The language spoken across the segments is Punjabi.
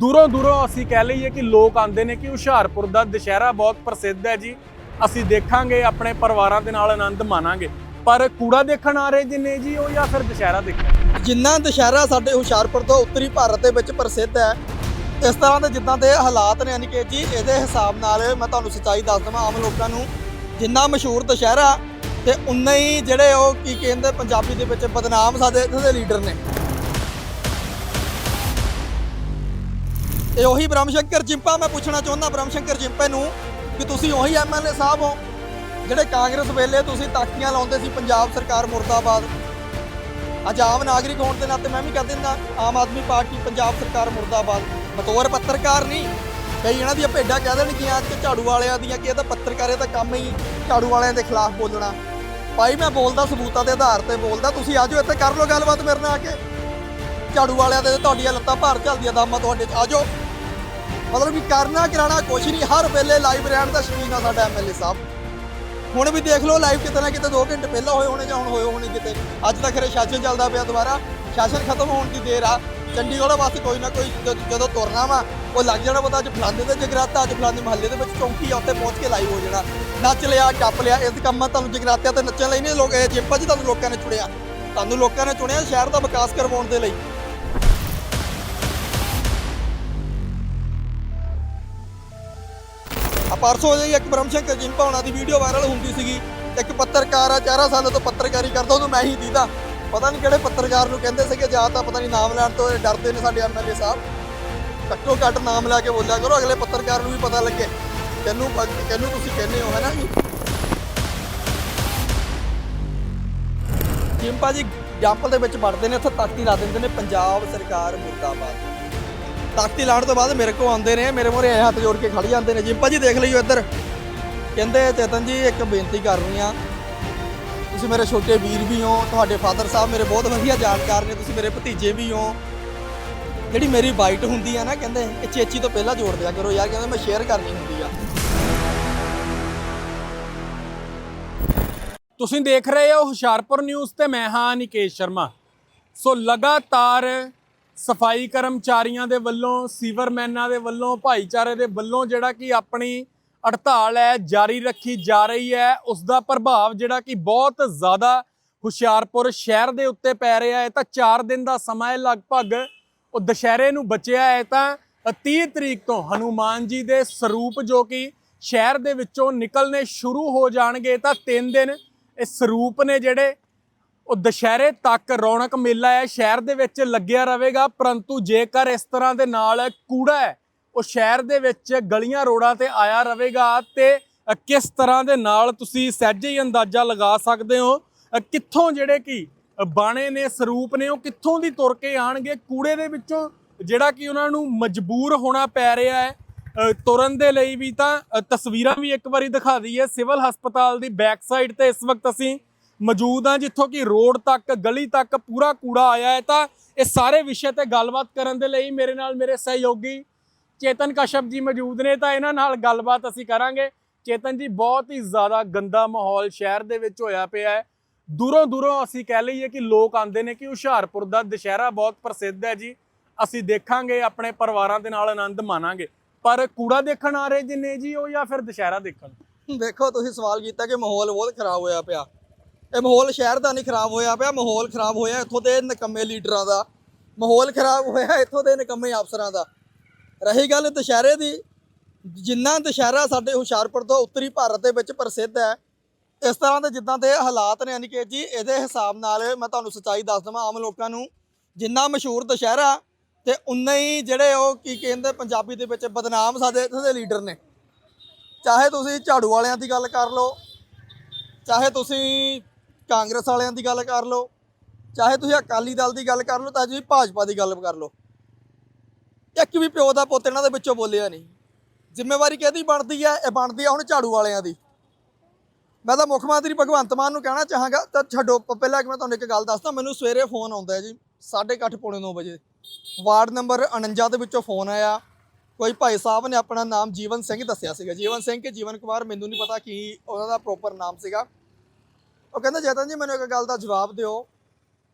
ਦੂਰੋਂ ਦੂਰੋਂ ਅਸੀਂ ਕਹਿ ਲਈਏ ਕਿ ਲੋਕ ਆਉਂਦੇ ਨੇ ਕਿ ਹੁਸ਼ਿਆਰਪੁਰ ਦਾ ਦੁਸ਼ਹਿਰਾ ਬਹੁਤ ਪ੍ਰਸਿੱਧ ਹੈ ਜੀ। ਅਸੀਂ ਦੇਖਾਂਗੇ, ਆਪਣੇ ਪਰਿਵਾਰਾਂ ਦੇ ਨਾਲ ਆਨੰਦ ਮਾਣਾਂਗੇ। ਪਰ ਕੂੜਾ ਦੇਖਣ ਆ ਰਹੇ ਜਿੰਨੇ ਜੀ ਉਹ ਜਾਂ ਫਿਰ ਦੁਸ਼ਹਿਰਾ ਦੇਖਣ? ਜਿੰਨਾ ਦੁਸ਼ਹਿਰਾ ਸਾਡੇ ਹੁਸ਼ਿਆਰਪੁਰ ਤੋਂ ਉੱਤਰੀ ਭਾਰਤ ਦੇ ਵਿੱਚ ਪ੍ਰਸਿੱਧ ਹੈ, ਇਸ ਤਰ੍ਹਾਂ ਦੇ ਜਿੱਦਾਂ ਦੇ ਹਾਲਾਤ ਨੇ, ਯਾਨੀ ਕਿ ਜੀ ਇਹਦੇ ਹਿਸਾਬ ਨਾਲ ਮੈਂ ਤੁਹਾਨੂੰ ਸੱਚਾਈ ਦੱਸ ਦਵਾਂ, ਆਮ ਲੋਕਾਂ ਨੂੰ ਜਿੰਨਾ ਮਸ਼ਹੂਰ ਦੁਸ਼ਹਿਰਾ ਤੇ ਉਨਾ ਹੀ ਜਿਹੜੇ ਉਹ ਕੀ ਕਹਿੰਦੇ, ਪੰਜਾਬੀ ਦੇ ਵਿੱਚ ਬਦਨਾਮ ਸਾਡੇ ਇੱਥੇ ਦੇ ਲੀਡਰ ਨੇ। ਇਹ ਉਹੀ ਬ੍ਰਹਮ ਸ਼ੰਕਰ ਜਿੰਪਾ ਮੈਂ ਪੁੱਛਣਾ ਚਾਹੁੰਦਾ ਬ੍ਰਹਮ ਸ਼ੰਕਰ ਜਿੰਪੇ ਨੂੰ ਕਿ ਤੁਸੀਂ ਉਹੀ ਐਮਐਲਏ ਸਾਹਿਬ ਹੋ, ਜਿਹੜੇ ਕਾਂਗਰਸ ਵੇਲੇ ਤੁਸੀਂ ਤਾਕੀਆਂ ਲਾਉਂਦੇ ਸੀ ਪੰਜਾਬ ਸਰਕਾਰ ਮੁਰਦਾਬਾਦ। ਅੱਜ ਆਮ ਨਾਗਰਿਕ ਹੋਣ ਦੇ ਨਾਤੇ ਮੈਂ ਵੀ ਕਹਿ ਦਿੰਦਾ, ਆਮ ਆਦਮੀ ਪਾਰਟੀ ਪੰਜਾਬ ਸਰਕਾਰ ਮੁਰਦਾਬਾਦ। ਬਤੌਰ ਪੱਤਰਕਾਰ ਨਹੀਂ, ਕਈ ਇਹਨਾਂ ਦੀਆਂ ਭੇਡਾਂ ਕਹਿ ਦੇਣਗੀਆਂ ਕਿ ਝਾੜੂ ਵਾਲਿਆਂ ਦੀਆਂ ਕਿ ਇਹ ਤਾਂ ਪੱਤਰਕਾਰੇ ਦਾ ਕੰਮ ਹੀ ਝਾੜੂ ਵਾਲਿਆਂ ਦੇ ਖਿਲਾਫ ਬੋਲਣਾ। ਭਾਈ ਮੈਂ ਬੋਲਦਾ ਸਬੂਤਾਂ ਦੇ ਆਧਾਰ ਤੇ ਬੋਲਦਾ, ਤੁਸੀਂ ਆਜੋ ਇੱਥੇ ਕਰ ਲਓ ਗੱਲਬਾਤ ਮੇਰੇ ਨਾਲ ਆ ਕੇ। ਝਾੜੂ ਵਾਲਿਆਂ ਦੇ ਤੁਹਾਡੀਆਂ ਲੱਤਾਂ ਭਾਰ ਚੱਲਦੀਆਂ, ਦਮਾਂ ਤੁਹਾਡੇ 'ਚ ਆਜੋ ਮਤਲਬ ਕਿ ਕਰਨਾ ਕਰਾਣਾ ਕੁਛ ਨਹੀਂ, ਹਰ ਵੇਲੇ ਲਾਈਵ ਰਹਿਣ ਦਾ ਸ਼ੌਕੀਨ ਆ ਸਾਡਾ ਐਮਐਲਏ ਸਾਹਿਬ। ਹੁਣ ਵੀ ਦੇਖ ਲਓ ਲਾਈਵ ਕਿਤੇ ਨਾ ਕਿਤੇ 2 ਘੰਟੇ ਪਹਿਲਾਂ ਹੋਏ ਹੋਣੇ ਜਾਂ ਹੁਣ ਹੋਏ ਹੋਣੇ ਕਿਤੇ। ਅੱਜ ਤੱਕ ਖਰੇ ਸ਼ਾਸਨ ਚੱਲਦਾ ਪਿਆ ਦੁਬਾਰਾ। ਸ਼ਾਸਨ ਖਤਮ ਹੋਣ ਦੀ ਦੇਰ ਆ। ਚੰਡੀਗੜ੍ਹ ਵਾਸਤੇ ਕੋਈ ਨਾ ਕੋਈ ਜ- ਜਦੋਂ ਤੁਰਨਾ ਵਾ, ਉਹ ਲੱਗ ਜਾਣਾ ਪਤਾ ਅੱਜ ਫਲਾਂਦੇ ਦੇ ਜਗਰਾਤਾ, ਅੱਜ ਫਲਾਂਦੇ ਮਹੱਲੇ ਦੇ ਵਿੱਚ ਚੌਂਕੀ ਆ, ਉੱਥੇ ਪਹੁੰਚ ਕੇ ਲਾਈਵ ਹੋ ਜਾਣਾ। ਨੱਚ ਲਿਆ, ਟੱਪ ਲਿਆ, ਇਸ ਕੰਮਾਂ ਤੁਹਾਨੂੰ ਜਗਰਾਤਿਆਂ ਤੇ ਨੱਚਣ ਲਈ ਨਹੀਂ ਲੋਕ, ਇਹ ਜਿੰਪਾ 'ਚ ਤੁਹਾਨੂੰ ਲੋਕਾਂ ਨੇ ਚੁਣਿਆ। ਤੁਹਾਨੂੰ ਲੋਕਾਂ ਨੇ ਚੁਣਿਆ ਸ਼ਹਿਰ ਦਾ ਵਿਕਾਸ ਕਰਵਾਉਣ ਦੇ ਲਈ। ਪਰਸੋਂ ਜਿਹੀ ਇੱਕ ਬ੍ਰਹਮ ਸ਼ੰਕਰ ਜਿੰਪਾ ਹੋਣਾ ਦੀ ਵੀਡੀਓ ਵਾਇਰਲ ਹੁੰਦੀ ਸੀਗੀ ਇੱਕ ਪੱਤਰਕਾਰ ਆ 4 ਸਾਲਾਂ ਤੋਂ ਪੱਤਰਕਾਰੀ ਕਰਦਾ, ਉਹਨੂੰ ਮੈਂ ਹੀ ਦੀਦਾ। ਪਤਾ ਨਹੀਂ ਕਿਹੜੇ ਪੱਤਰਕਾਰ ਨੂੰ ਕਹਿੰਦੇ ਸੀਗੇ, ਜਾਂ ਤਾਂ ਪਤਾ ਨਹੀਂ ਨਾਮ ਲੈਣ ਤੋਂ ਡਰਦੇ ਨੇ ਸਾਡੇ ਐਮਐਲਏ ਸਾਹਿਬ। ਘੱਟੋ ਘੱਟ ਨਾਮ ਲੈ ਕੇ ਬੋਲਿਆ ਕਰੋ, ਅਗਲੇ ਪੱਤਰਕਾਰ ਨੂੰ ਵੀ ਪਤਾ ਲੱਗੇ। ਕਿਹਨੂੰ ਪ- ਕਿਹਨੂੰ ਤੁਸੀਂ ਕਹਿੰਦੇ ਹੋ ਹੈ ਨਾ ਜੀ? ਜਿੰਪਾ ਜੀ ਜੰਪਲ ਦੇ ਵਿੱਚ ਵੜਦੇ ਨੇ ਉੱਥੇ ਤਖਤੀ ਲਾ ਦਿੰਦੇ ਨੇ, ਪੰਜਾਬ ਸਰਕਾਰ ਮੁਰਦਾਬਾਦ। ਤਾਕਤੀ ਲਾਉਣ ਤੋਂ ਬਾਅਦ ਮੇਰੇ ਕੋਲ ਆਉਂਦੇ ਨੇ, ਮੇਰੇ ਮੂਹਰੇ ਐਂ ਹੱਥ ਜੋੜ ਕੇ ਖੜ ਜਾਂਦੇ ਨੇ। ਜਿੰਪਾ ਜੀ ਦੇਖ ਲਈਓ ਇੱਧਰ। ਕਹਿੰਦੇ, ਚੇਤਨ ਜੀ, ਇੱਕ ਬੇਨਤੀ ਕਰ ਰਹੀ ਆ ਤੁਸੀਂ ਮੇਰੇ ਛੋਟੇ ਵੀਰ ਵੀ ਹੋ, ਤੁਹਾਡੇ ਫਾਦਰ ਸਾਹਿਬ ਮੇਰੇ ਬਹੁਤ ਵਧੀਆ ਜਾਣਕਾਰ ਨੇ, ਤੁਸੀਂ ਮੇਰੇ ਭਤੀਜੇ ਵੀ ਹੋ। ਜਿਹੜੀ ਮੇਰੀ ਬਾਈਟ ਹੁੰਦੀ ਆ ਨਾ, ਕਹਿੰਦੇ, ਇਹ ਚੇਚੀ ਤੋਂ ਪਹਿਲਾਂ ਜੋੜ ਦਿਆ ਕਰੋ ਯਾਰ, ਕਹਿੰਦੇ ਮੈਂ ਸ਼ੇਅਰ ਕਰਨੀ ਹੁੰਦੀ ਆ। ਤੁਸੀਂ ਦੇਖ ਰਹੇ ਹੋ ਹੁਸ਼ਿਆਰਪੁਰ ਨਿਊਜ਼ ਤੇ ਮੈਂ ਹਾਂ ਨਿਕੇਸ਼ ਸ਼ਰਮਾ। ਸੋ ਲਗਾਤਾਰ ਸਫ਼ਾਈ ਕਰਮਚਾਰੀਆਂ ਦੇ ਵੱਲੋਂ, ਸੀਵਰਮੈਨਾਂ ਦੇ ਵੱਲੋਂ, ਭਾਈਚਾਰੇ ਦੇ ਵੱਲੋਂ ਜਿਹੜਾ ਕਿ ਆਪਣੀ ਹੜਤਾਲ ਹੈ, ਜਾਰੀ ਰੱਖੀ ਜਾ ਰਹੀ ਹੈ ਉਸ ਦਾ ਪ੍ਰਭਾਵ ਜਿਹੜਾ ਕਿ ਬਹੁਤ ਜ਼ਿਆਦਾ ਹੁਸ਼ਿਆਰਪੁਰ ਸ਼ਹਿਰ ਦੇ ਉੱਤੇ ਪੈ ਰਿਹਾ ਹੈ। ਤਾਂ 4 ਦਿਨ ਦਾ ਸਮਾਂ ਹੈ, ਲਗਭਗ ਉਹ ਦੁਸ਼ਹਿਰੇ ਨੂੰ ਬਚਿਆ ਹੈ ਤਾਂ 30 ਤਰੀਕ ਤੋਂ ਹਨੂਮਾਨ ਜੀ ਦੇ ਸਰੂਪ ਜੋ ਕਿ ਸ਼ਹਿਰ ਦੇ ਵਿੱਚੋਂ ਨਿਕਲਨੇ ਸ਼ੁਰੂ ਹੋ ਜਾਣਗੇ, ਤਾਂ 3 ਦਿਨ ਇਹ ਸਰੂਪ ਨੇ ਜਿਹੜੇ ਉਹ ਦੁਸ਼ਹਿਰੇ ਤੱਕ ਰੌਣਕ ਮੇਲਾ ਹੈ, ਸ਼ਹਿਰ ਦੇ ਵਿੱਚ ਲੱਗਿਆ ਰਹੇਗਾ, ਪਰੰਤੂ ਜੇਕਰ ਇਸ ਤਰ੍ਹਾਂ ਦੇ ਨਾਲ ਕੂੜਾ ਹੈ, ਉਹ ਸ਼ਹਿਰ ਦੇ ਵਿੱਚ ਗਲੀਆਂ ਰੋਡਾਂ ਤੇ ਆਇਆ ਰਹੇਗਾ ਤੇ ਕਿਸ ਤਰ੍ਹਾਂ ਦੇ ਨਾਲ ਤੁਸੀਂ ਸਹਿਜੇ ਹੀ ਅੰਦਾਜ਼ਾ ਲਗਾ ਸਕਦੇ ਹੋ? ਕਿੱਥੋਂ ਜਿਹੜੇ ਕਿ ਬਾਣੇ ਨੇ, ਸਰੂਪ ਨੇ, ਉਹ ਕਿੱਥੋਂ ਦੀ ਤੁਰ ਕੇ ਆਣਗੇ? ਕੂੜੇ ਦੇ ਵਿੱਚੋਂ ਜਿਹੜਾ ਕਿ ਉਹਨਾਂ ਨੂੰ ਮਜਬੂਰ ਹੋਣਾ ਪੈ ਰਿਹਾ ਹੈ। ਤੁਰਨ ਦੇ ਲਈ ਵੀ ਤਾਂ ਤਸਵੀਰਾਂ ਵੀ ਇੱਕ ਵਾਰੀ ਦਿਖਾ ਦਈਏ। ਸਿਵਲ ਹਸਪਤਾਲ ਦੀ ਬੈਕ ਸਾਈਡ ਤੇ ਇਸ ਵਕਤ ਅਸੀਂ ਮੌਜੂਦ ਹਾਂ ਜਿੱਥੋਂ ਕਿ ਰੋਡ ਤੱਕ, ਗਲੀ ਤੱਕ ਪੂਰਾ ਕੂੜਾ ਆਇਆ ਹੈ ਤਾਂ ਇਹ ਸਾਰੇ ਵਿਸ਼ੇ ਤੇ ਗੱਲਬਾਤ ਕਰਨ ਦੇ ਲਈ ਮੇਰੇ ਨਾਲ ਮੇਰੇ ਸਹਿਯੋਗੀ ਚੇਤਨ ਕਸ਼ਪ ਜੀ ਮੌਜੂਦ ਨੇ ਤਾਂ ਇਹਨਾਂ ਨਾਲ ਗੱਲਬਾਤ ਅਸੀਂ ਕਰਾਂਗੇ। ਚੇਤਨ ਜੀ, ਬਹੁਤ ਹੀ ਜ਼ਿਆਦਾ ਗੰਦਾ ਮਾਹੌਲ ਸ਼ਹਿਰ ਦੇ ਵਿੱਚ ਹੋਇਆ ਪਿਆ ਹੈ। ਦੂਰੋਂ ਦੂਰੋਂ ਅਸੀਂ ਕਹਿ ਲਈਏ ਕਿ ਲੋਕ ਆਉਂਦੇ ਨੇ ਕਿ ਹੁਸ਼ਿਆਰਪੁਰ ਦਾ ਦੁਸ਼ਹਿਰਾ ਬਹੁਤ ਪ੍ਰਸਿੱਧ ਹੈ ਜੀ। ਅਸੀਂ ਦੇਖਾਂਗੇ, ਆਪਣੇ ਪਰਿਵਾਰਾਂ ਦੇ ਨਾਲ ਆਨੰਦ ਮਾਣਾਂਗੇ। ਪਰ ਕੂੜਾ ਦੇਖਣ ਆ ਰਹੇ ਜਿੰਨੇ ਜੀ ਉਹ ਜਾਂ ਫਿਰ ਦੁਸ਼ਹਿਰਾ ਦੇਖਣ? ਦੇਖੋ, ਤੁਸੀਂ ਸਵਾਲ ਕੀਤਾ ਕਿ ਮਾਹੌਲ ਬਹੁਤ ਖਰਾਬ ਹੋਇਆ ਪਿਆ। ਇਹ ਮਾਹੌਲ ਸ਼ਹਿਰ ਦਾ ਨਹੀਂ ਖਰਾਬ ਹੋਇਆ ਪਿਆ, ਮਾਹੌਲ ਖਰਾਬ ਹੋਇਆ ਇੱਥੋਂ ਦੇ ਨਕੰਮੇ ਲੀਡਰਾਂ ਦਾ। ਮਾਹੌਲ ਖਰਾਬ ਹੋਇਆ ਇੱਥੋਂ ਦੇ ਨਕੰਮੇ ਅਫਸਰਾਂ ਦਾ। ਰਹੀ ਗੱਲ ਦੁਸ਼ਹਿਰੇ ਦੀ, ਜਿੰਨਾ ਦੁਸ਼ਹਿਰਾ ਸਾਡੇ ਹੁਸ਼ਿਆਰਪੁਰ ਤੋਂ ਉੱਤਰੀ ਭਾਰਤ ਦੇ ਵਿੱਚ ਪ੍ਰਸਿੱਧ ਹੈ, ਇਸ ਤਰ੍ਹਾਂ ਦੇ ਜਿੱਦਾਂ ਦੇ ਹਾਲਾਤ ਨੇ, ਯਾਨੀ ਜੀ ਇਹਦੇ ਹਿਸਾਬ ਨਾਲ ਮੈਂ ਤੁਹਾਨੂੰ ਸੱਚਾਈ ਦੱਸ ਦਵਾਂ, ਆਮ ਲੋਕਾਂ ਨੂੰ ਜਿੰਨਾ ਮਸ਼ਹੂਰ ਦੁਸ਼ਹਿਰਾ ਤੇ ਉਨੇ ਹੀ ਜਿਹੜੇ ਉਹ ਕੀ ਕਹਿੰਦੇ ਪੰਜਾਬੀ ਦੇ ਵਿੱਚ ਬਦਨਾਮ ਸਾਡੇ ਇੱਥੇ ਦੇ ਲੀਡਰ ਨੇ। ਚਾਹੇ ਤੁਸੀਂ ਝਾੜੂ ਵਾਲਿਆਂ ਦੀ ਗੱਲ ਕਰ ਲਓ, ਚਾਹੇ ਤੁਸੀਂ ਕਾਂਗਰਸ ਵਾਲਿਆਂ ਦੀ ਗੱਲ ਕਰ ਲਓ, ਚਾਹੇ ਤੁਸੀਂ ਅਕਾਲੀ ਦਲ ਦੀ ਗੱਲ ਕਰ ਲਓ, ਤਾਂ ਤੁਸੀਂ ਭਾਜਪਾ ਦੀ ਗੱਲ ਕਰ ਲਓ। ਇੱਕ ਵੀ ਪਿਓ ਦਾ ਪੁੱਤ ਇਹਨਾਂ ਦੇ ਵਿੱਚੋਂ ਬੋਲਿਆ ਨਹੀਂ। ਜ਼ਿੰਮੇਵਾਰੀ ਕਿਹਦੀ ਬਣਦੀ ਹੈ ਇਹ ਬਣਦੀ ਹੈ ਹੁਣ ਝਾੜੂ ਵਾਲਿਆਂ ਦੀ। ਮੈਂ ਤਾਂ ਮੁੱਖ ਮੰਤਰੀ ਭਗਵੰਤ ਮਾਨ ਨੂੰ ਕਹਿਣਾ ਚਾਹਾਂਗਾ, ਤਾਂ ਛੱਡੋ ਪਹਿਲਾਂ ਕਿ ਮੈਂ ਤੁਹਾਨੂੰ ਇੱਕ ਗੱਲ ਦੱਸਦਾ, ਮੈਨੂੰ ਸਵੇਰੇ ਫੋਨ ਆਉਂਦਾ ਹੈ ਜੀ 8:30 ਪੌਣੇ 9 ਵਜੇ। ਵਾਰਡ ਨੰਬਰ 49 ਦੇ ਵਿੱਚੋਂ ਫੋਨ ਆਇਆ। ਕੋਈ ਭਾਈ ਸਾਹਿਬ ਨੇ ਆਪਣਾ ਨਾਮ ਜੀਵਨ ਸਿੰਘ ਦੱਸਿਆ ਸੀਗਾ। ਜੀਵਨ ਸਿੰਘ ਕਿ ਜੀਵਨ ਕੁਮਾਰ ਮੈਨੂੰ ਨਹੀਂ ਪਤਾ ਕੀ ਉਹਨਾਂ ਦਾ ਪ੍ਰੋਪਰ ਨਾਮ ਸੀਗਾ। ਉਹ ਕਹਿੰਦਾ ਜਤਨ ਜੀ, ਮੈਨੂੰ ਇੱਕ ਗੱਲ ਦਾ ਜਵਾਬ ਦਿਓ।